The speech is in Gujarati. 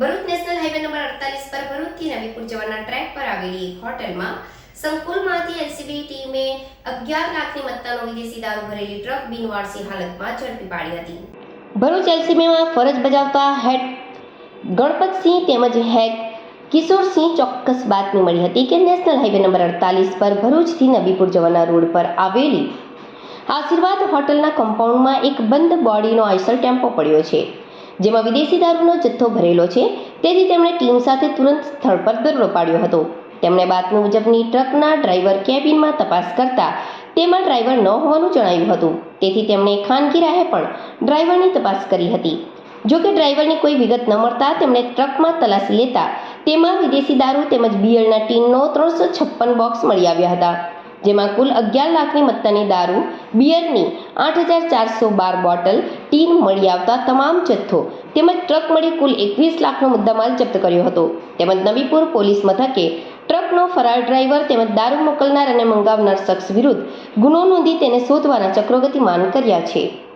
ભરૂચ નેશનલ હાઈવે નંબર અડતાલીસ પર ભરૂચથી નવીપુર જવાના ટ્રેક પર આવેલી એક હોટલમાં સંકુલમાંથી એલસીબી ટીમે અગિયાર લાખની મત્તાનો વિદેશી દારૂ ભરેલી ટ્રક બિનવારસી હાલતમાં ઝડપી પાડી હતી. ભરૂચ એલસીબીમાં ફરજ બજાવતા હેડ ગણપતસિંહ તેમજ હેડ કિશોરસિંહ ચોક્કસ બાતમી મળી હતી કે નેશનલ હાઈવે નંબર અડતાલીસ પર ભરૂચથી નબીપુર જવાના રોડ પર આવેલી આશીર્વાદ હોટલના કમ્પાઉન્ડમાં એક બંધ બોડીનો આઈસર ટેમ્પો પડ્યો છે. જેમાં વિદેશી દારૂનો જથ્થો ભરેલો છે. તેથી તેમણે ટીમ સાથે તુરંત સ્થળ પર દરોડો પાડ્યો હતો. તેમણે બાતમી મુજબની ટ્રકના ડ્રાઈવર કેબિનમાં તપાસ કરતા તેમાં ડ્રાઈવર ન હોવાનું જણાયું હતું. તેથી તેમણે ખાનગી રાહે પણ ડ્રાઈવરની તપાસ કરી હતી. જો કે ડ્રાઈવરની કોઈ વિગત ન મળતા તેમણે ટ્રકમાં તલાશી લેતા તેમાં વિદેશી દારૂ તેમજ બિયરના ટીનનો ત્રણસો છપ્પન બોક્સ મળી આવ્યા હતા. જેમાં કુલ અગિયાર લાખની મત્તાની દારૂ, બિયરની આઠ હજાર ચારસો બાર બોટલ ટીન મળી આવતા તમામ જથ્થો તેમજ ટ્રક મળી કુલ એકવીસ લાખનો મુદ્દામાલ જપ્ત કર્યો હતો. તેમજ નબીપુર પોલીસ મથકે ટ્રકનો ફરાર ડ્રાઈવર તેમજ દારૂ મોકલનાર અને મંગાવનાર શખ્સ વિરુદ્ધ ગુનો નોંધી તેને શોધવાના ચક્રો ગતિમાન કર્યા છે.